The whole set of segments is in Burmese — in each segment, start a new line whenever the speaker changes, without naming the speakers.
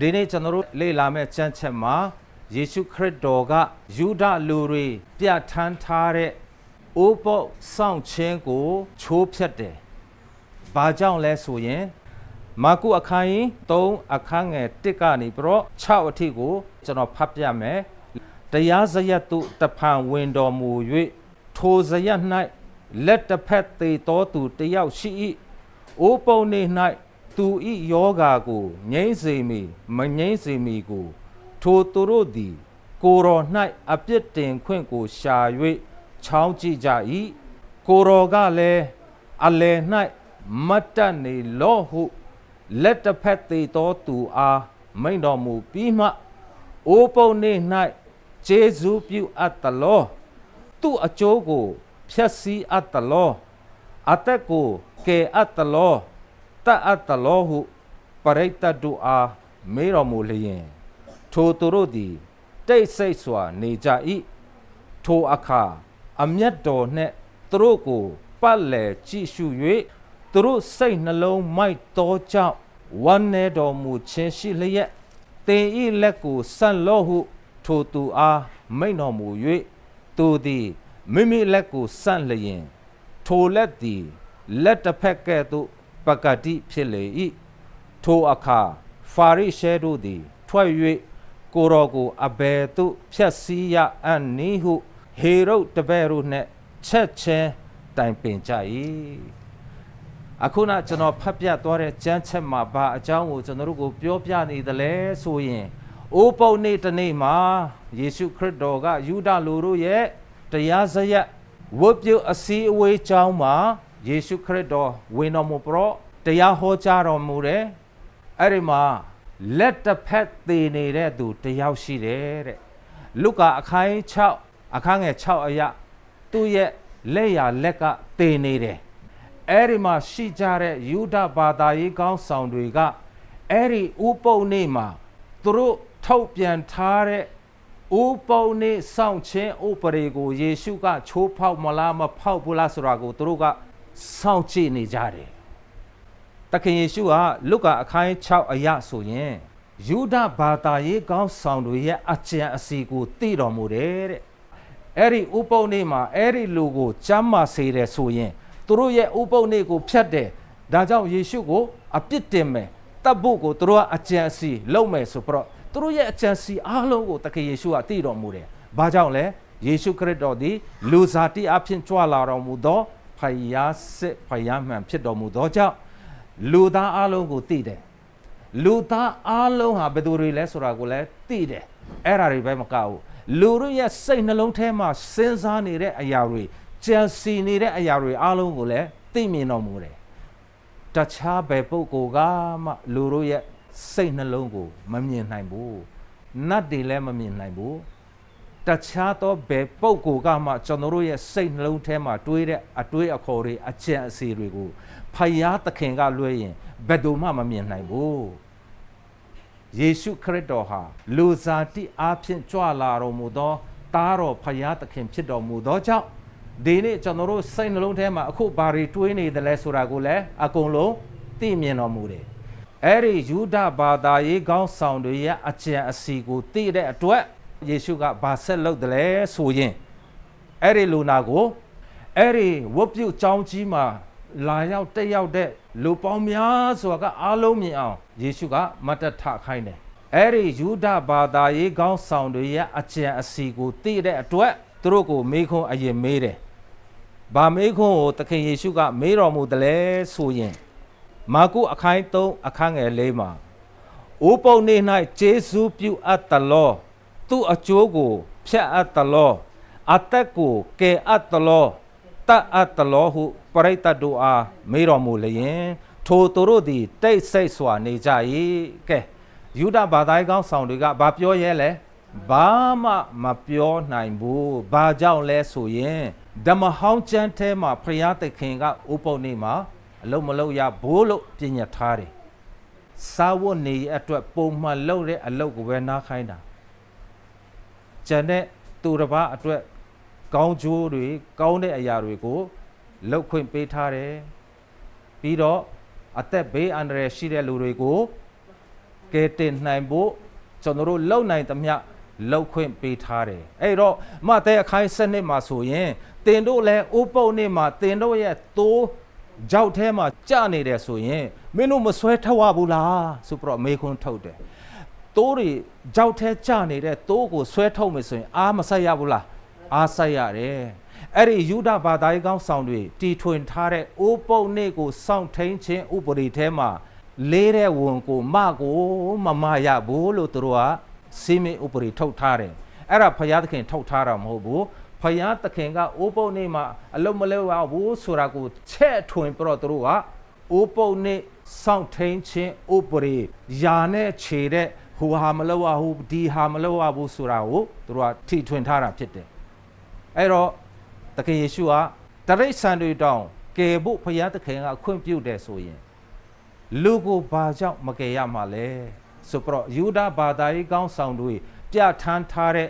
ဒီနေ့ကျွန်တော်တို့လေ့လာမယ့်ကျမ်းချက်မှာယေရှုခရစ်တော်ကယူဒလူတွေပြဋ္ဌာန်းထားတဲ့အိုးပုတ်စောင့်ခြင်းကိုချိုးဖျက်တယ်။ဘာကြောင့်လဲဆိုရင်မာကုအခန်းကြီး3အခန်းငယ်1ကနေပြီးတော့6အထိကိုကျွန်တော်ဖတ်ပြမယ်။တရားစရက်သူတဖန်ဝင်တော်မူ၍ထိုစရက်၌လက်တစ်ဖက်သေးတော်သူတယောက်ရှိ၏။အိုးပုံနေ၌ သူဤယောဂါကိုငြိမ့်စေမီမငြိမ့်စေမီကို ထိုသူတို့သည် ကိုယ်တော်၌အပြစ်တင်ခွင့်ကိုရှာ၍ချောင်းကြည့်ကြ၏ကိုယ်တော်ကလည်းအလယ်၌မတ်တတ်နေလော့ဟုလက်တစ်ဖက်သေးသောသူအားမိန့်တော်မူပြီးမှအိုးပုံနေ၌ဂျေဇုပြုအပ်သလောသူ့အကျိုးကိုဖျက်ဆီးအပ်သလောအသက်ကိုကယ်အပ်သလော တတ်အပ်သလောဟုပရိသတ်တို့အားမေးတော်မူလျင်ထိုသူတို့သည် တိတ်ဆိတ်စွာနေကြ၏ထိုအခါအမျက်တော်နှင့်သူတို့ကိုပတ်လည်ကြည့်ရှု၍သူတို့စိတ်နှလုံးမိုက်တော်ကြောင့်ဝမ်းနေတော်မူခြင်းရှိလျက်တင်ဤလက်ကိုဆန့်လော့ဟု ထိုသူအားမိန့်တော်မူ၍သူသည်မိမိလက်ကိုဆန့်လျင် ထိုလက်သည်လက်တစ်ဖက်ကဲ့သို့ ပကတိဖြစ်လေ၏ထိုအခါဖာရိရှဲတို့သည် ထွက်၍ကိုတော်ကိုအဘယ်သို့ဖြတ်စည်းရအံ့နည်းဟု ဟေရုဒ်တပည့်တို့နှင့်ချက်ချင်းတိုင်ပင်ကြ၏အခုနကျွန်တော်ဖတ်ပြသွားတဲ့ကျမ်းချက်မှာဘာအကြောင်းကိုကျွန်တော်တို့ကိုပြောပြနေသလဲဆိုရင်အိုးပုတ်နေ့တစ်နေ့မှာယေရှုခရစ်တော်ကယူဒလူတို့ရဲ့တရားစရက်ဝတ်ပြုအစည်းအဝေးကျောင်းမှာ ယေရှုခရစ်တော်ဝင်တော်မူပြီးတော့တရားဟောကြားတော်မူတယ်အဲ့ဒီမှာလက်တစ်ဖက်သေးနေတဲ့သူတယောက်ရှိတယ်တဲ့လုကာအခန်း6အခန်းငယ်6အရာသူ့ရဲ့လက်ရလက်ကသေနေတယ်အဲ့ဒီမှာရှိကြတဲ့ယူဒဘာသာရေးကောင်းဆောင်တွေကအဲ့ဒီဥပုံနေမှာသူတို့ထုတ်ပြန်ထားတဲ့ဥပုံနေစောင့်ခြင်းဥပဒေကိုယေရှုကချိုးဖောက်မလားမဖောက်ဘူးလားဆိုတာကိုသူတို့က စောင့်ကြည့်နေကြတယ်တခင်ယေရှုကလုကာအခန်း6အရာဆိုရင်ယူဒဘာသာရေးကောင်းဆောင်တွေရဲ့အကြံအစီကိုသိတော်မူတယ်တဲ့အဲ့ဒီဥပုံနေမှာအဲ့ဒီလူကိုကြမ်းမာစေတယ်ဆိုရင်သူတို့ရဲ့ဥပုံနေကိုဖြတ်တယ်ဒါကြောင့်ယေရှုကိုအပြစ်တင်မယ်တပ်ဖို့ကိုသူတို့ကအကြံအစီလုပ်မယ်ဆိုတော့သူတို့ရဲ့အကြံစီအားလုံးကိုတခင်ယေရှုကသိတော်မူတယ်ဘာကြောင့်လဲယေရှုခရစ်တော်သည်လူစားတိအဖြစ်ကြွလာတော်မူသော ဖယားစစ်ဖယားမှန်ဖြစ်တော်မူသောကြောင့်လူသားအလုံးကိုသိတယ်လူသားအလုံးဟာဘယ်သူတွေလဲဆိုတာကိုလည်းသိတယ်အဲ့ဒါတွေပဲမကဘူးလူတို့ရဲ့စိတ်နှလုံးထဲမှာစဉ်းစားနေတဲ့အရာတွေကြံစီနေတဲ့အရာတွေအလုံးကိုလည်းသိမြင်တော်မူတယ်တခြားဘယ်ပုဂ္ဂိုလ်ကမှလူတို့ရဲ့စိတ်နှလုံးကိုမမြင်နိုင်ဘူးနတ်တွေလည်းမမြင်နိုင်ဘူး တခြားသောဘယ်ပုဂ္ဂိုလ်ကမှကျွန်တော်တို့ရဲ့စိတ်နှလုံးထဲမှာတွေးတဲ့အတွေးအခေါ်တွေအကြံအစီတွေကိုဖယားသခင်ကလွှဲရင်ဘယ်သူမှမမြင်နိုင်ဘူးယေရှုခရစ်တော်ဟာလူစားတိအားဖြင့်ကြွလာတော်မူသောတားတော်ဖယားသခင်ဖြစ်တော်မူသောကြောင့်ဒီနေ့ကျွန်တော်တို့စိတ်နှလုံးထဲမှာအခုဘာတွေတွေးနေတယ်လဲဆိုတာကိုလည်းအကုန်လုံးသိမြင်တော်မူတယ်အဲ့ဒီယူဒဘာသာရေးကောင်းဆောင်တွေရဲ့အကြံအစီကိုသိတဲ့အတွက် ယေရှုကဘာဆက်လုပ်တယ်လဲဆိုရင်အဲ့ဒီလူနာကိုအဲ့ဒီဝတ်ပြုတ်ကြောင်းကြီးမှာလာရောက်တက်ရောက်တဲ့လူပေါင်းများစွာကအားလုံးမြင်အောင်ယေရှုကမတ်တထခိုင်းတယ်အဲ့ဒီယူဒဘာသာရေးကောင်းဆောင်တွေရဲ့အကြံအစီကိုသိတဲ့အတွက်သူတို့ကိုမေးခွန်းအရင်မေးတယ်။ဘာမေးခွန်းကိုသခင်ယေရှုကမေးတော်မူတယ်လဲဆိုရင်မာကုအခန်း3အခန်းငယ်၄မှာအိုးပုံနေ၌ဂျေဇုပြုအပ်သလော သူ့အကျိုးကိုဖြတ်အပ်သလောအသက်ကိုကယ်အပ်သလောတတ်အပ်သလောဟုပရိသတ်တို့အားမေးတော်မူလျင်ထိုသူတို့သည်တိတ်ဆိတ်စွာနေကြ၏ကဲယူဒဘာသာကောင်းဆောင်တွေကဘာပြောရဲလဲဘာမှမပြောနိုင်ဘူးဘာကြောင့်လဲဆိုရင်ဓမ္မဟောင်းကျမ်းထဲမှာဖျားသခင်ကဥပုပ်နေမှာအလုံးမလုံးရဘိုးလို့ပြညတ်ထားတယ်စာဝတ်နေအတွက်ပုံမှန်လုပ်တဲ့အလုပ်ကိုပဲနားခိုင်းတာ ကျန်တဲ့သူတစ်ပါးအတွက်ကောင်းကျိုးတွေကောင်းတဲ့အရာတွေကိုလှုပ်ခွင့်ပေးထားတယ်ပြီးတော့အသက်ဘေးအန္တရာယ်ရှိတဲ့လူတွေကိုကဲတင်နိုင်ဖို့ကျွန်တော်တို့လုံနိုင်သမျှလောက်ခွင့်ပေးထားတယ်အဲ့တော့မဿဲအခိုင်းစနစ်မှာဆိုရင်တင်တို့လည်းဥပုပ်နေ့မှာတင်တို့ရဲ့သိုးကြောက်ထဲမှာကြနေတယ်ဆိုရင်မင်းတို့မဆွဲထောက်ရဘူးလားဆိုပြီးတော့မေခွန်းထုတ်တယ် တိုးတွေကြောက်ထဲကြနေတဲ့တိုးကိုဆွဲထုတ်မယ်ဆိုရင်အားမဆက်ရဘူးလားအားဆက်ရတယ်အဲ့ဒီယူဒဘာသာရေးကောင်းဆောင်တွေတီထွင်ထားတဲ့အိုးပုတ်နေ့ကိုစောင့်ထိန်ခြင်းဥပဒေထဲမှာလေးတဲ့ဝန်ကိုမကိုမမရဘူးလို့သူတို့ကစီမင်းဥပဒေထုတ်ထားတယ်အဲ့ဒါဘုရားသခင်ထုတ်ထားတာမဟုတ်ဘူးဖယားသခင်ကအိုးပုတ်နေ့မှာအလုံးမလဲရဘူးဆိုတာကိုချက်ထွင်ပြတော့သူတို့ကအိုးပုတ်နေ့စောင့်ထိန်ခြင်းဥပဒေယာနဲ့ခြေတဲ့ ဟိုဟာမလို့ရဘူးဒီဟာမလို့ရဘူးဆိုတာကိုသူတို့ကထိထွင်ထားတာဖြစ်တယ်အဲ့တော့သခင်ယေရှုကတရိษံတွေတောင်းကယ်ဖို့ဖယားသခင်ကခွင့်ပြုတယ်ဆိုရင်လူကိုဘာကြောင့်မကယ်ရမှာလဲဆိုတော့ယူဒဘာသာရေးကောင်းဆောင်တွေပြဋ္ဌာန်းထားတဲ့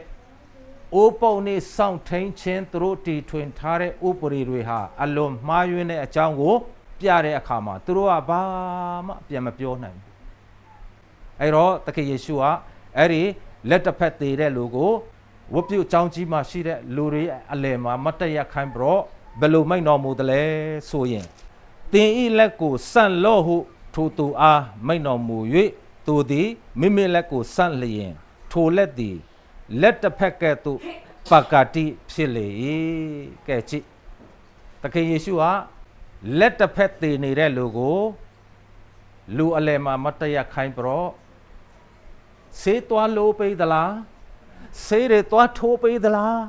အိုးပုံနဲ့စောင့်ထိန်ခြင်းသူတို့တီထွင်ထားတဲ့ဥပဒေတွေဟာအလွန်မှားယွင်းတဲ့အကြောင်းကို ပြတဲ့အခါမှာသူတို့ကဘာမှပြန်မပြောနိုင်ဘူး အဲ့တော့တခင်ယေရှုကအဲ့ဒီလက်တစ်ဖက်သေးတဲ့လူကိုဝတ်ပြုတ်ကြောင်းကြီးမှရှိတဲ့လူတွေရဲ့အလယ်မှာမတ်တရခိုင်းပြီးတော့ဘယ်လိုမိတ်တော်မူတယ်လဲဆိုရင်တင်ဤလက်ကိုစန့်လော့ဟုထိုသူအားမိတ်တော်မူ၍သူသည်မိမိလက်ကိုစန့်လျင်ထိုလက်သည်လက်တစ်ဖက်ကဲ့သို့ပကတိဖြစ်လေ၏ကဲကြည့်တခင်ယေရှုဟာလက်တစ်ဖက်တည်နေတဲ့လူကိုလူအလယ်မှာမတ်တရခိုင်းပြီးတော့ ဆေးသွားလို့ပေးသလားဆေးတွေသွားထိုးပေးသလား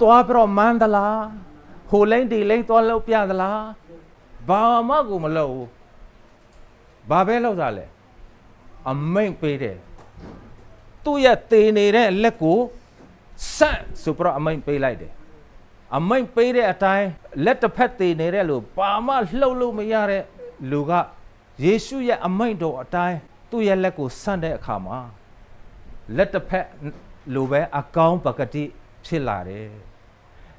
သွားပြီးတော့မန်းသလားဟိုလိမ့်ဒီလိမ့်သွားလို့ပြသလားဘာမှကိုမလုပ်ဘူးဘာပဲလုပ်တာလဲအမိတ်ပေးတယ်သူ့ရဲ့တည်နေတဲ့လက်ကိုဆန့်ဆိုပြီးတော့အမိတ်ပေးလိုက်တယ်အမိတ်ပေးတဲ့အတိုင်းလက်တစ်ဖက်တည်နေတဲ့လူဘာမှလှုပ်လို့မရတဲ့လူကယေရှုရဲ့အမိတ်တော်အတိုင်း သူ့ရဲ့လက်ကိုဆန့်တဲ့အခါမှာလက်တစ်ဖက်လိုပဲအကောင်းပကတိဖြစ်လာတယ်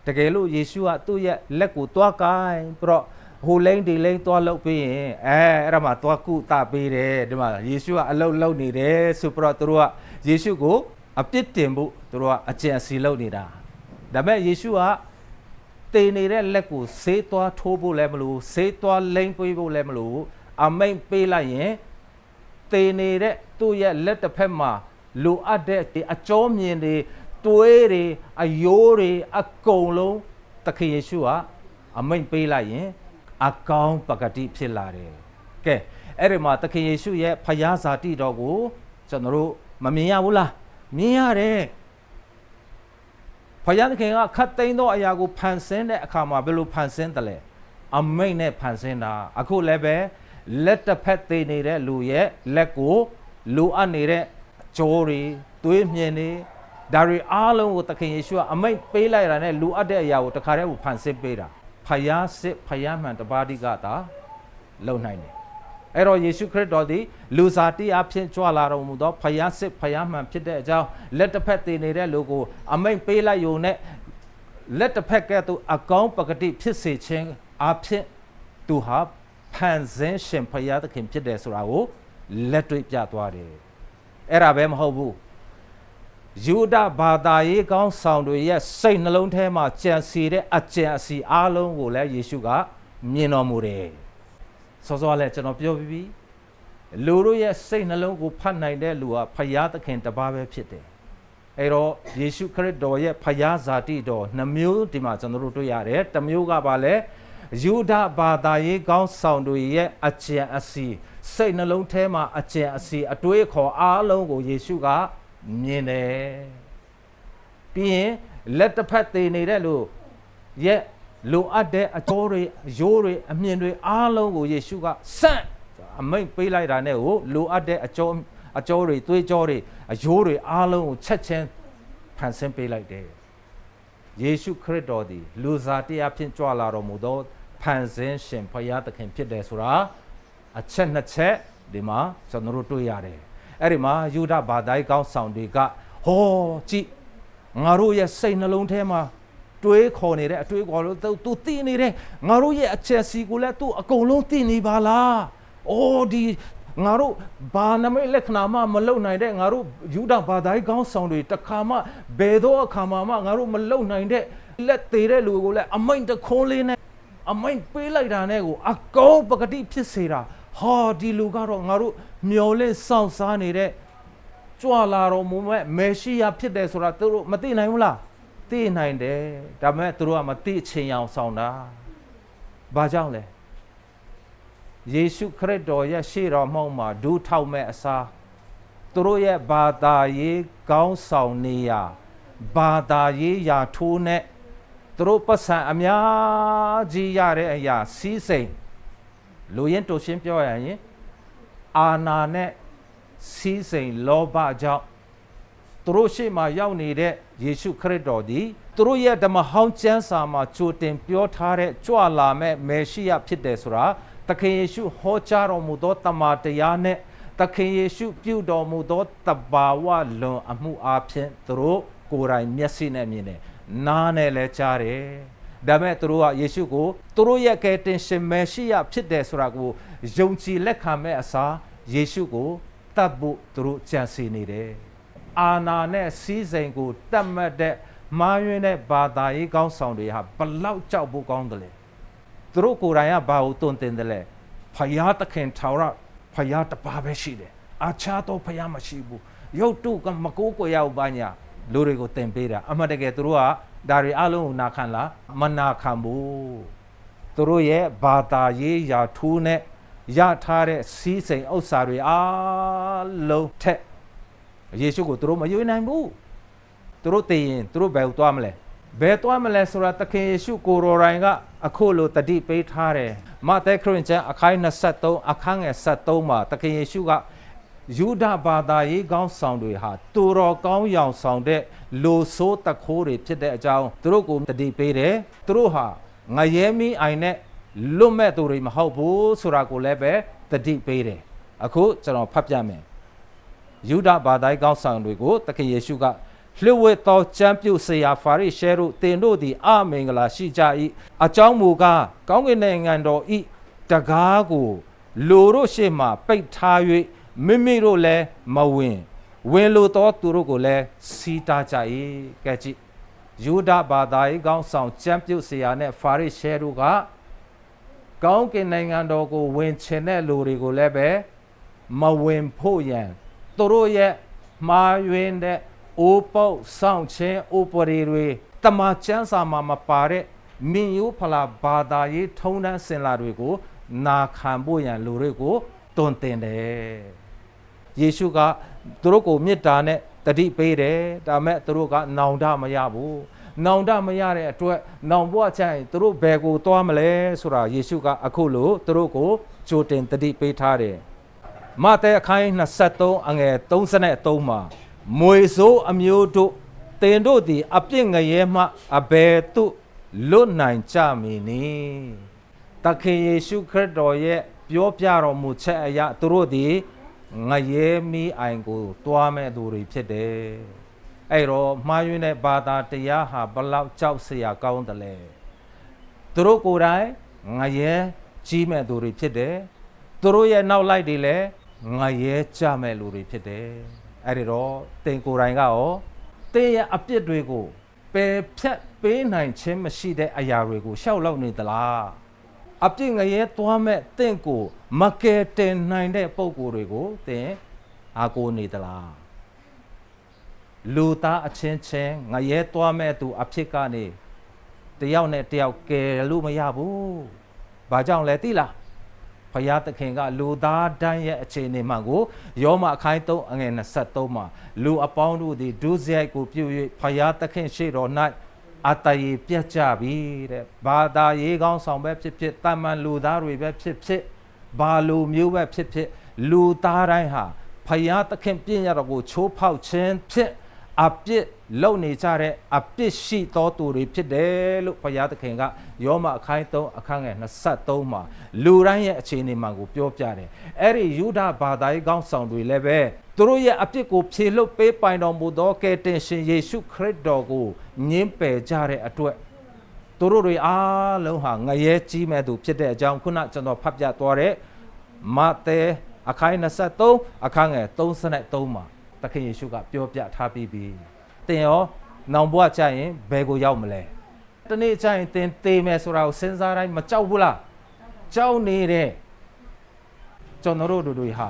တကယ်လို့ယေရှုကသူ့ရဲ့လက်ကိုတွားကိုင်းပြီးတော့ဟိုလိမ့်ဒီလိမ့်တွားလုပ်ပြီးရင်အဲအဲ့ဒါမှတွားကုတပေးတယ်ဒီမှာယေရှုကအလုတ်လုတ်နေတယ်ဆိုပြီးတော့သူတို့ကယေရှုကိုအပြစ်တင်ဖို့သူတို့ကအကြံစီလုပ်နေတာဒါပေမဲ့ယေရှုကတည်နေတဲ့လက်ကိုဆေးသွားထိုးဖို့လည်းမလို့ဆေးသွားလိမ့်ပေးဖို့လည်းမလို့အမိန်ပေးလိုက်ရင် တည်နေတဲ့သူ့ရဲ့လက်တစ်ဖက်မှာလိုအပ်တဲ့အကြောမြင်တွေတွေးတွေအယိုးတွေအကုန်လုံးသခင်ယေရှုကအမိန်ပေးလိုက်ရင်အကောင်းပကတိဖြစ်လာတယ်ကဲအဲ့ဒီမှာသခင်ယေရှုရဲ့ဖယားဇာတိတော်ကိုကျွန်တော်တို့မမြင်ရဘူးလားမြင်ရတယ်ဖယားသခင်ကခတ်သိမ်းသောအရာကိုဖန်ဆင်းတဲ့အခါမှာဘယ်လိုဖန်ဆင်းတယ်လဲအမိတ်နဲ့ဖန်ဆင်းတာအခုလည်းပဲ လက်တစ်ဖက်သေးနေတဲ့လူရဲ့လက်ကိုလိုအပ်နေတဲ့ကြောတွေသွေးမြင်နေဒါတွေအားလုံးကိုသခင်ယေရှုကအမိတ်ပေးလိုက်တာနဲ့လိုအပ်တဲ့အရာကိုတခါတည်းကိုဖန်ဆင်းပေးတာဖယားစစ်ဖယားမှန်တပါးတိကသာလုံနိုင်တယ်အဲ့တော့ယေရှုခရစ်တော်သည်လူစားတိအဖြစ်ကြွလာတော်မူသောဖယားစစ်ဖယားမှန်ဖြစ်တဲ့အကြောင်းလက်တစ်ဖက်တည်နေတဲ့လူကိုအမိန်ပေးလိုက်ယုံနဲ့လက်တစ်ဖက်ကဲ့သို့အကောင်းပကတိဖြစ်စေခြင်းအဖြစ်သူဟာ ဖန်ဆင်းရှင်ဖယားသခင်ဖြစ်တယ်ဆိုတာကိုလက်တွေ့ပြသွားတယ်အဲ့ဒါပဲမဟုတ်ဘူးယူဒဘာသာရေးကောင်းဆောင်တွေရဲ့စိတ်နှလုံးထဲမှာကြံစီတဲ့အကြံအစီအလုံးကိုလည်းယေရှုကမြင်တော်မူတယ်စောစောလည်းကျွန်တော်ပြောပြီးပြီလူတို့ရဲ့စိတ်နှလုံးကိုဖတ်နိုင်တဲ့လူဟာဖယားသခင်တပါးပဲဖြစ်တယ်အဲ့တော့ယေရှုခရစ်တော်ရဲ့ဖယားဇာတိတော်နှမျိုးဒီမှာကျွန်တော်တို့တွေ့ရတယ်တစ်မျိုးကပါလဲ ယူဒဘာသာရေးကောင်းဆောင်တွေရဲ့အကြံအစီစိတ်နှလုံးထဲမှာအကြံအစီအတွေးခေါ်အားလုံးကိုယေရှုကမြင်တယ်ပြီးရင်လက်တစ်ဖက်သေးနေတဲ့လူရဲ့လိုအပ်တဲ့အကျိုးတွေအယိုးတွေအမြင်တွေအားလုံးကိုယေရှုကစန့်အမိန့်ပေးလိုက်တာနဲ့ကိုလိုအပ်တဲ့အကျိုးအကျိုးတွေသွေးကြောတွေအယိုးတွေအားလုံးကိုချက်ချင်းဖန်ဆင်းပေးလိုက်တယ်ယေရှုခရစ်တော်သည်လူစားတရားဖြင့်ကြွလာတော်မူသော ဖန်ဆင်းရှင်ဖရာသခင်ဖြစ်တယ်ဆိုတာအချက်နှစ်ချက်ဒီမှာကျွန်တော်တို့တွေ့ရတယ်အဲ့ဒီမှာယူဒဘာသာကောင်းဆောင်တွေကဟောကြည့်ငါတို့ရဲ့စိတ်နှလုံးထဲမှာတွေးခေါ်နေတဲ့အတွေးခေါ်လို့သူသိနေတယ်ငါတို့ရဲ့အချက်စီကိုလည်းသူအကုန်လုံးသိနေပါလား။အိုးဒီငါတို့ဘာနမိတ်လက္ခဏာမှမလုံနိုင်တဲ့ငါတို့ယူဒဘာသာရေးကောင်းဆောင်တွေတခါမှဘယ်တော့အခါမှမှငါတို့မလုံနိုင်တဲ့လက်သေးတဲ့လူကိုလည်းအမိန်တခွန်းလေးနဲ့ အမိန်ပေးလိုက်တာနဲ့ကိုအကောင်းပကတိဖြစ်စေတာဟာဒီလူကတော့ငါတို့မျော်လင့်စောင့်စားနေတဲ့ကြွလာတော်မူမဲ့မေရှိယဖြစ်တယ်ဆိုတာသူတို့မသိနိုင်ဘူးလားသိနိုင်တယ်ဒါပေမဲ့သူတို့ကမသိချင်အောင်ဆောင်တာဘာကြောင့်လဲယေရှုခရစ်တော်ရဲ့ရှေ့တော်မှောက်မှာဒူးထောက်မဲ့အစားသူတို့ရဲ့ဘာသာရေးကောင်းဆောင်နေရဘာသာရေးယာထိုးနဲ့ သူတို့ပတ်စံအများကြီးရတဲ့အရာစီးစိမ်လူရင်တူရှင်းပြောရရင်အာနာနဲ့စီးစိမ်လောဘကြောင့်သူတို့ရှေ့မှာရောက်နေတဲ့ယေရှုခရစ်တော်ဒီသူတို့ရဲ့ဓမ္မဟောင်းကျမ်းစာမှာကြိုတင်ပြောထားတဲ့ကြွလာမဲ့မေရှိယဖြစ်တယ်ဆိုတာသခင်ယေရှုဟောကြားတော်မူသောတမန်တရားနဲ့သခင်ယေရှုပြုတော်မူသောတဘာဝလွန်အမှုအပြင်သူတို့ကိုယ်တိုင်မျက်စိနဲ့မြင်တယ် နားနဲ့လည်းကြားတယ်ဒါပေမဲ့သူတို့ကယေရှုကိုသူတို့ရဲ့ကယ်တင်ရှင်မေရှိယဖြစ်တယ်ဆိုတာကိုယုံကြည်လက်ခံမဲ့အစားယေရှုကိုတတ်ဖို့သူတို့ကြံစီနေတယ်အာနာနဲ့စီးစိမ်ကိုတတ်မှတ်တဲ့မာယွင်းတဲ့ဘာသာရေးကောင်းဆောင်တွေဟာဘလောက်ကြောက်ဖို့ကောင်းတယ်လဲသူတို့ကိုယ်တိုင်ကဘာကိုတွင်တင်တယ်လဲဖယားသခင်ထာဝရဖယားတစ်ပါးပဲရှိတယ်အခြားသောဖယားမရှိဘူးရုပ်တုကမကိုးကွယ်ရဘူးဘာညာ လူတွေကိုတင်ပေးတာအမှန်တကယ်သူတို့ကဒါတွေအလုံးကိုနာခံလားမနာခံဘူးသူတို့ရဲ့ဘာသာရေးယာထူးနဲ့ရထားတဲ့စီးစိမ်ဥစ္စာတွေအားလုံးထက်ယေရှုကိုသူတို့မယွေနိုင်ဘူးသူတို့သိရင်သူတို့ဘယ်ကိုသွားမလဲဘယ်သွားမလဲဆိုတာသခင်ယေရှုကိုရော်ရိုင်ကအခုလိုတတိပေးထားတယ်မဿဲခရစ်ကျမ်းအခိုင်23အခန်းငယ်73မှာသခင်ယေရှုက ယူဒဘာသာရေးကောင်းဆောင်တွေဟာသူတော်ကောင်းရောင်ဆောင်တဲ့လူဆိုးတခိုးတွေဖြစ်တဲ့အကြောင်းသူတို့ကိုတတိပေးတယ်သူတို့ဟာငရဲမီအိုင်နဲ့လွတ်မဲ့သူတွေမဟုတ်ဘူးဆိုတာကိုလည်းပဲတတိပေးတယ်အခုကျွန်တော်ဖတ်ပြမယ်ယူဒဘာသာရေးကောင်းဆောင်တွေကိုသခင်ယေရှုကလှုပ်ဝက်သောချမ်းပြုတ်ဆရာဖာရိရှဲတို့တင်တို့သည်အမင်္ဂလာရှိကြ၏အကြောင်းမူကားကောင်းကင်နိုင်ငံတော်ဤတကားကိုလူတို့ရှေ့မှပိတ်ထား၍ မိမိတို့လည်းမဝင်ဝင်လိုသောသူတို့ကိုလည်းစီးတားကြ၏ကဲကြည့်ယူဒဘာသာရေးကောင်းဆောင်ချမ်းပြုတ်ဆရာနဲ့ဖာရိရှဲတို့ကကောင်းကင်နိုင်ငံတော်ကိုဝင်ချင်တဲ့လူတွေကိုလည်းပဲမဝင်ဖို့ရန်သူတို့ရဲ့မှားယွင်းတဲ့အိုးပုတ်ဆောင်ချင်းအိုပရီတွေတမန်ကျမ်းစာမှာမပါတဲ့မင်းယိုးဖလာဘာသာရေးထုံးတမ်းစင်လာတွေကို နာခံဖို့ရန်လူတွေကိုတွန်တင်တယ် ယေရှုကသူတို့ကိုမေတ္တာနဲ့တတိပေးတယ်ဒါမဲ့သူတို့ကနောင်တမရဘူးနောင်တမရတဲ့အတွက်နောင်ဘဝချိုင်သူတို့ဘယ်ကိုသွားမလဲဆိုတာယေရှုကအခုလိုသူတို့ကိုကြိုတင်တတိပေးထားတယ်မဿဲအခန်း23အငယ်33မှာမွေဆိုးအမျိုးတို့တင်တို့သည်အပြစ်ငရဲမှအဘယ်သို့လွတ်နိုင်ကြမည်နည်းတခင်ယေရှုခရစ်တော်ရဲ့ပြောပြတော်မူချက်အရာသူတို့သည် ငရဲမီးအိုင်ကိုတွားမဲ့သူတွေဖြစ်တယ်အဲ့တော့မှားယွင်းတဲ့ဘာသာတရားဟာဘလောက်ကြောက်စရာကောင်းတယ်လဲသူတို့ကိုယ်တိုင်ငရဲကြီးမဲ့သူတွေဖြစ်တယ်သူတို့ရဲ့နောက်လိုက်တွေလည်းငရဲကြမဲ့လူတွေဖြစ်တယ်အဲ့ဒီတော့တင်ကိုယ်တိုင်ကရောတင်ရဲ့အပြစ်တွေကိုပယ်ဖြတ်ပေးနိုင်ခြင်းမရှိတဲ့အရာတွေကိုရှောက်လောက်နေသလား အပြစ်ငရဲသွားမဲ့တင့်ကိုမကယ်တင်နိုင်တဲ့ပုံကိုယ်တွေကိုတင်အာကိုနေသလားလူသားအချင်းချင်းငရဲသွားမဲ့သူအဖြစ်ကနေတယောက်နဲ့တယောက်ကယ်လို့မရဘူးဘာကြောင့်လဲသိလားဖယားသခင်ကလူသားတိုင်းရဲ့အခြေအနေမှကိုယောမအခိုင်3အငယ်23မှာလူအပေါင်းတို့သည်ဒုစရိုက်ကိုပြု၍ဖယားသခင်ရှေ့တော်၌ အတရေပြတ်ကြပြီတဲ့ဘာသာရေးကောင်းဆောင်ပဲဖြစ်ဖြစ်တာမန်လူသားတွေပဲဖြစ်ဖြစ်ဘာလူမျိုးပဲဖြစ်ဖြစ်လူသားတိုင်းဟာဖယားသခင်ပြည့်ရတော်ကိုချိုးဖောက်ခြင်းဖြစ် အပြစ်လုံနေကြတဲ့အပြစ်ရှိသောသူတွေဖြစ်တယ်လို့ဘုရားသခင်ကယောမအခိုင်3အခန်းငယ်23မှာလူတိုင်းရဲ့အခြေအနေမှကိုပြောပြတယ်အဲ့ဒီယူဒဘာသာရေးကောင်းဆောင်တွေလည်းပဲသူတို့ရဲ့အပြစ်ကိုဖြေလွတ်ပေးပိုင်တော်မူသောကယ်တင်ရှင်ယေရှုခရစ်တော်ကိုညှင်းပယ်ကြတဲ့အတွက်သူတို့တွေအားလုံးဟာငရဲကြီးမဲ့သူဖြစ်တဲ့အကြောင်းခုနကျွန်တော်ဖတ်ပြသွားတဲ့မဿဲအခန်း23အခန်းငယ်33မှာ သခင်ယေရှုကပြောပြထားပြီးပြီသင်ရောနောင်ဘဝကြရင်ဘယ်ကိုရောက်မလဲတနေ့ကျရင်သင်သေမယ်ဆိုတာကိုစဉ်းစားတိုင်းမကြောက်ဘူးလားကြောက်နေတဲ့ကျွန်တော်တို့တို့ဟာ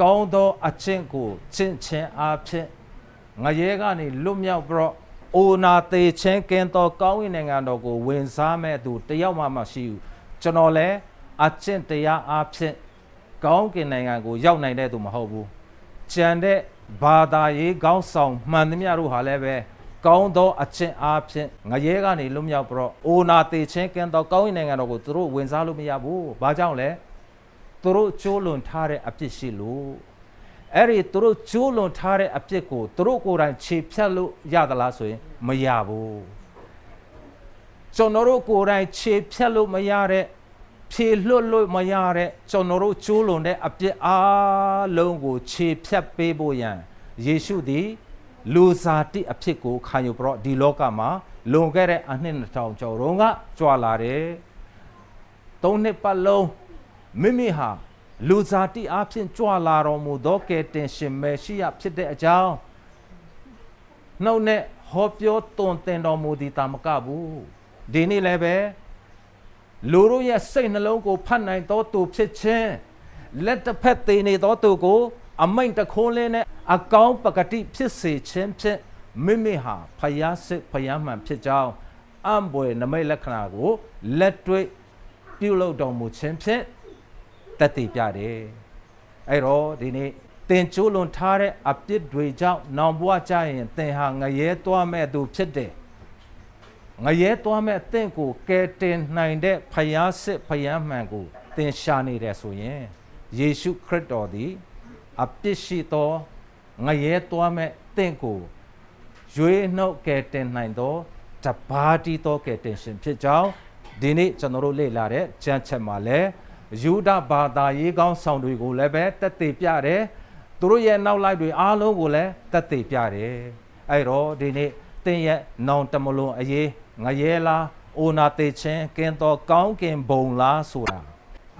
ကောင်းသောအချင်းကိုချင့်ချင်းအားဖြင့်ငရဲကနေလွတ်မြောက်ပြီးတော့အိုနာသေးချင်းကင်းသောကောင်းကင်နိုင်ငံတော်ကိုဝင်စားမဲ့သူတယောက်မှမရှိဘူးကျွန်တော်လည်းအချင်းတရားအားဖြင့်ကောင်းကင်နိုင်ငံကိုရောက်နိုင်တဲ့သူမဟုတ်ဘူး ကြံတဲ့ဘာသာရေးကောင်းဆောင်မှန်သမျှတို့ဟာလည်းပဲကောင်းသောအချင်းအားဖြင့်ငရဲကနေလွတ်မြောက်ပြီးတော့အိုနာသေးချင်းကင်းသောကောင်းကင်နိုင်ငံတော်ကိုသူတို့ဝင်စားလို့မရဘူး။ဘာကြောင့်လဲ။သူတို့ကျိုးလွန်ထားတဲ့အပြစ်ရှိလို့အဲ့ဒီသူတို့ကျိုးလွန်ထားတဲ့အပြစ်ကိုသူတို့ကိုယ်တိုင်ခြေဖြတ်လို့ရသလားဆိုရင်မရဘူးကျွန်တော်တို့ကိုယ်တိုင်ခြေဖြတ်လို့မရတဲ့ ဖြေလွတ်လို့မရတဲ့ကျွန်တော်တို့ကျိုးလွန်တဲ့အပြစ်အားလုံးကိုခြေဖြတ်ပေးဖို့ရန်ယေရှုသည်လူစားတိအဖြစ်ကိုခံယူပြီးတော့ဒီလောကမှာလွန်ခဲ့တဲ့အနှစ်2000ကျော်တုန်းကကြွလာတယ်။သုံးနှစ်ပတ်လုံးမိမိဟာလူစားတိအဖြစ်ကြွလာတော်မူသောကယ်တင်ရှင်မေရှိယဖြစ်တဲ့အကြောင်းနှုတ်နဲ့ဟောပြောတွင်တင်တော်မူသည်တာမကဘူးဒီနေ့လည်းပဲ လူတို့ရဲ့စိတ်နှလုံးကိုဖတ်နိုင်သောသူဖြစ်ခြင်းလက်တစ်ဖက်သေးနေသောသူကို အမိန်တခိုးလင်းနဲ့အကောင်းပကတိဖြစ်စေခြင်းဖြင့်မိမိဟာဖယားစစ်ဖယားမှန်ဖြစ်ကြောင်းအံပွေနမိတ်လက္ခဏာကိုလက်တွေ့ပြုလုပ်တော်မူခြင်းဖြင့်တည်တည်ပြတယ်အဲ့တော့ဒီနေ့တင်ကျိုးလွန်ထားတဲ့အပြစ်တွေကြောင့်နောင်ဘဝကြရင်သင်ဟာငရဲသွားမဲ့သူဖြစ်တယ် ငရဲသွားမဲ့တင့်ကိုကယ်တင်နိုင်တဲ့ဖယားစစ်ဖယားမှန်ကိုသင်ရှာနေတယ်ဆိုရင်ယေရှုခရစ်တော်သည်အပြစ်ရှိသောငရဲသွားမဲ့တင့်ကိုရွေးနှုတ်ကယ်တင်နိုင်သောတပါးတီသောကယ်တင်ရှင်ဖြစ်ကြောင်းဒီနေ့ကျွန်တော်တို့လေ့လာတဲ့ကျမ်းချက်မှာလည်းယူဒဘာသာရေးကောင်းဆောင်တွေကိုလည်းပဲတက်တည်ပြတယ်သူတို့ရဲ့နောက်လိုက်တွေအားလုံးကိုလည်းတက်တည်ပြတယ်အဲ့တော့ဒီနေ့တင်းရဲ့နောင်တမလွန်အရေး ငရဲလားအိုနာတေချင်းကင်းတော်ကောင်းကင်ဘုံလားဆိုတာ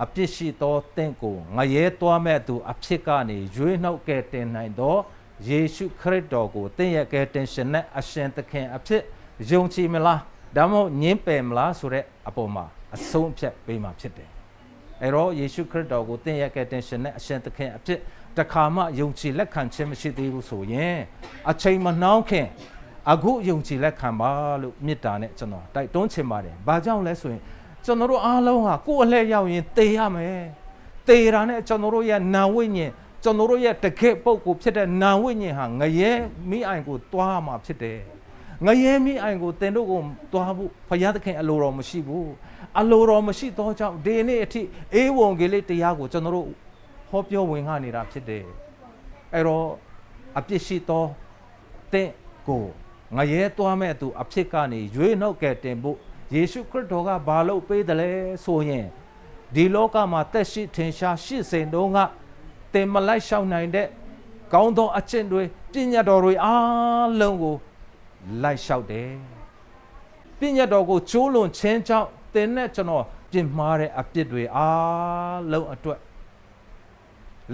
အပြစ်ရှိသောတင့်ကိုငရဲသွားမဲ့သူအဖြစ်ကနေရွေးနှုတ်ကဲတင်နိုင်သောယေရှုခရစ်တော်ကိုတင့်ရဲ့ကဲတင်ရှင်နဲ့အရှင်သခင်အဖြစ်ယုံကြည်မလားဒါမှမဟုတ်ညင်းပယ်မလားဆိုတဲ့အပေါ်မှာအဆုံးအဖြတ်ပေးမှာဖြစ်တယ်အဲ့တော့ယေရှုခရစ်တော်ကိုသင်ရဲ့ကယ်တင်ရှင်နဲ့အရှင်သခင်အဖြစ်တခါမှယုံကြည်လက်ခံခြင်းမရှိသေးဘူးဆိုရင်အချိန်မနှောင်းခင် အခုယုံကြည်လက်ခံပါလို့မေတ္တာနဲ့ကျွန်တော်တိုက်တွန်းချင်ပါတယ်။ဘာကြောင့်လဲဆိုရင်ကျွန်တော်တို့အားလုံးဟာကိုယ်အလှည့်ရောက်ရင်သေရမယ်။သေတာနဲ့ကျွန်တော်တို့ရဲ့နာဝိညာဉ်ကျွန်တော်တို့ရဲ့တကယ့်ပုဂ္ဂိုလ်ဖြစ်တဲ့နာဝိညာဉ်ဟာငရဲမိအိုင်ကိုတွားမှာဖြစ်တယ်။ငရဲမိအိုင်ကိုတင်တို့ကိုတွားဖို့ဘုရားသခင်အလိုတော်မရှိဘူး။အလိုတော်မရှိသောကြောင့်ဒီနေ့အထိအေးဝံဂေလိတရားကိုကျွန်တော်တို့ဟောပြောဝင်ငှနေတာဖြစ်တယ်အဲ့တော့အပြစ်ရှိသောတင့်ကို ငရဲသွားမဲ့သူအဖြစ်ကနေရွေးနှုတ်ကယ်တင်ဖို့ယေရှုခရစ်တော်ကဘာလို့ပေးတယ်လဲဆိုရင်ဒီလောကမှာတက်ရှိထင်ရှားရှစ်စိန်တုံးကတင်မလိုက်ရှောင်နိုင်တဲ့ကောင်းသောအကျင့်တွေပညာတော်တွေအားလုံးကိုလိုက်လျှောက်တယ်ပညာတော်ကိုချိုးလွန်ခြင်းကြောင့်သင်နဲ့ကျွန်တော်ပြင်မှားတဲ့အပြစ်တွေအားလုံးအတွက်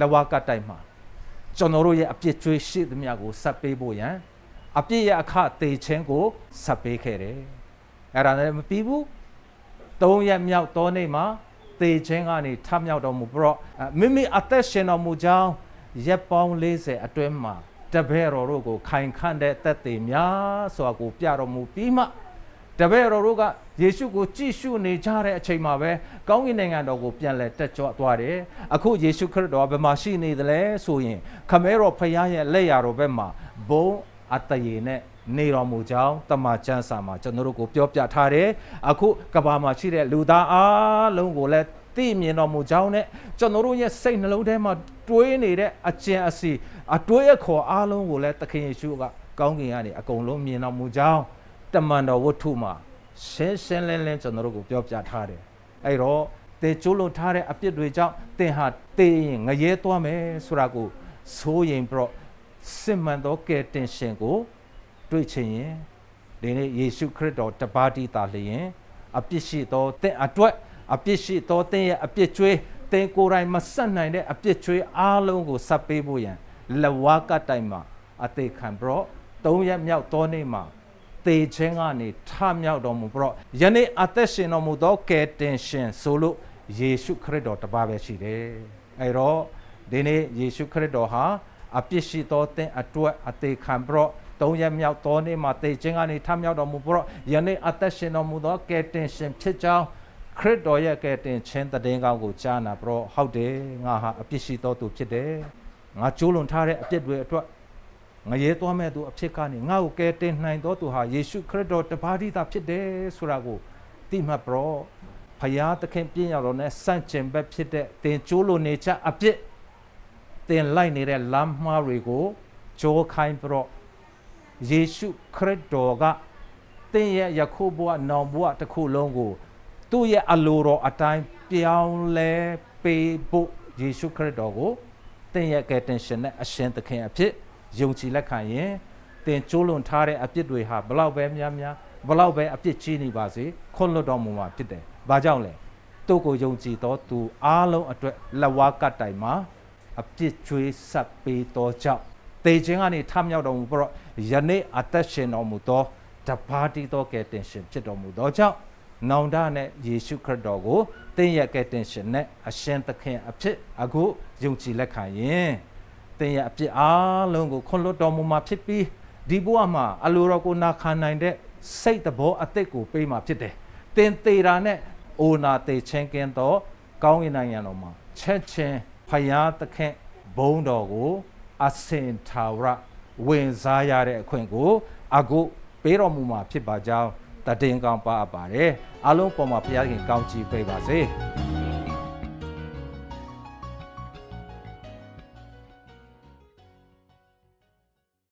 လဝကတိုက်မှာကျွန်တော်တို့ရဲ့အပြစ်ကြွေးရှိသမျှကိုဆက်ပေးဖို့ရန် အပြစ်ရဲ့အခသေခြင်းကိုဆက်ပေးခဲ့တယ်အဲ့ဒါလည်းမပြီးဘူးသုံးရက်မြောက်သောနေ့မှာသေခြင်းကနေထမြောက်တော်မူပြီးတော့မိမိအသက်ရှင်တော်မူကြောင်းရက်ပေါင်း40အတွင်းမှာတပည့်တော်တို့ကိုခိုင်ခန့်တဲ့သက်သေများစွာကိုပြတော်မူပြီးမှတပည့်တော်တို့ကယေရှုကိုကြည့်ရှုနေကြတဲ့အချိန်မှာပဲကောင်းကင်နိုင်ငံတော်ကိုပြန်လဲတက်ကြွသွားတယ်အခုယေရှုခရစ်တော်ဘယ်မှာရှိနေသလဲဆိုရင်ခမဲတော်ဖခင်ရဲ့လက်ရာတော်ဘက်မှာဘုံ အတရေနဲ့နေတော်မူကြောင်းတမန်ကျမ်းစာမှာကျွန်တော်တို့ကိုပြောပြထားတယ်အခုကဘာမှာရှိတဲ့လူသားအားလုံးကိုလည်းသိမြင်တော်မူကြောင်းနဲ့ကျွန်တော်တို့ရဲ့စိတ်နှလုံးထဲမှာတွေးနေတဲ့အကျဉ်အစီအတွေးအခေါ်အားလုံးကိုလည်းသခင်ယေရှုကကောင်းကင်ကနေအကုန်လုံးမြင်တော်မူကြောင်းတမန်တော်ဝတ္ထုမှာရှင်းရှင်းလင်းလင်းကျွန်တော်တို့ကိုပြောပြထားတယ်အဲ့တော့တေကျိုးလို့ထားတဲ့အပြစ်တွေကြောင့်သင်ဟာတေးရင်ငရဲသွားမယ်ဆိုတာကိုစိုးရင်ပြီးတော့ စစ်မှန်သောကယ်တင်ရှင်ကိုတွေ့ချင်ရင်ဒီနေ့ယေရှုခရစ်တော်တပါးတည်းတာလျင်အပြစ်ရှိသောသင်အတွက်အပြစ်ရှိသောသင်ရဲ့အပြစ်ကြွေးသင်ကိုယ်တိုင်မဆက်နိုင်တဲ့အပြစ်ချွေးအားလုံးကိုဆက်ပေးဖို့ရန်လဝါကတိုင်မှာအသေးခံပြီးတော့သုံးရက်မြောက်သောနေ့မှာတေခြင်းကနေထမြောက်တော်မူပြီးတော့ယနေ့အသက်ရှင်တော်မူသောကယ်တင်ရှင်ဆိုလို့ယေရှုခရစ်တော်တပါးပဲရှိတယ်အဲတော့ဒီနေ့ယေရှုခရစ်တော်ဟာ အပြစ်ရှိသောသင်အတွက်အသေးခံပြီးတော့သုံးရက်မြောက်သောနေ့မှာတေခြင်းကနေထမြောက်တော်မူပြီးတော့ယနေ့အသက်ရှင်တော်မူသောကယ်တင်ရှင်ဖြစ်ကြောင်းခရစ်တော်ရဲ့ကယ်တင်ခြင်းတည်င်းကောင်းကိုကြားနာပြီးတော့ဟုတ်တယ်ငါဟာအပြစ်ရှိသောသူဖြစ်တယ်ငါကျိုးလွန်ထားတဲ့အပြစ်တွေအတွက်ငရဲသွားမဲ့သူအဖြစ်ကနေငါ့ကိုကယ်တင်နိုင်သောသူဟာယေရှုခရစ်တော်တပါးတည်းသာဖြစ်တယ်ဆိုတာကိုသိမှတ်ပြီးတော့ဖယားသခင်ပြည့်ရတော်နဲ့စန့်ကျင်ဘက်ဖြစ်တဲ့တင်ကျိုးလွန်နေချအပြစ် တင်လိုက်နေတဲ့လမ်းမှားတွေကိုကြောခိုင်းပြီးတော့ယေရှုခရစ်တော်ကသင်ရဲ့ယခုဘဝနောင်ဘဝတစ်ခုလုံးကို သူ့ရဲ့အလိုတော်အတိုင်းပြောင်းလဲပေးဖို့ယေရှုခရစ်တော်ကိုသင်ရဲ့ကယ်တင်ရှင်နဲ့အရှင်သခင်အဖြစ်ယုံကြည်လက်ခံရင်သင်ကျိုးလွန်ထားတဲ့အပြစ်တွေဟာဘလောက်ပဲများများဘလောက်ပဲအပြစ်ကြီးနေပါစေခွင့်လွတ်တော်မူမှာဖြစ်တယ်။ဘာကြောင့်လဲ။သူ့ကိုယုံကြည်သောသူအားလုံးအတွက်လက်ဝါးကတ်တိုင်မှာ အပြစ်ကြွေးဆက်ပေးသောကြောင့်တေခြင်းကနေထမြောက်တော်မူပြီးတော့ယနေ့အသက်ရှင်တော်မူသောတပါးတည်းသောကယ်တင်ရှင်ဖြစ်တော်မူသောကြောင့်နောင်တနဲ့ယေရှုခရစ်တော်ကိုသင်ရဲ့ကယ်တင်ရှင်နဲ့အရှင်သခင်အဖြစ်အခုယုံကြည်လက်ခံရင်သင်ရဲ့အပြစ်အားလုံးကိုခွင့်လွှတ်တော်မူမှာဖြစ်ပြီးဒီဘဝမှာအလိုတော်ကိုနာခံနိုင်တဲ့စိတ်တဘောအသက်ကိုပေးမှာဖြစ်တယ်။သင်သေးတာနဲ့အိုနာသေးချင်းကင်းတော့ကောင်းကင်နိုင်ငံတော်မှာချက်ချင်း ဖယားသခင်ဘုန်းတော်ကိုအစင်ထာဝရဝင်စားရတဲ့အခွင့်ကိုအခုပေးတော်မူမှာဖြစ်ပါကြောင်းတည်င်းကောင်းပါအပ်ပါတယ်အားလုံးပေါ်မှာဘုရားခင်ကောင်းချီးပေးပါစေ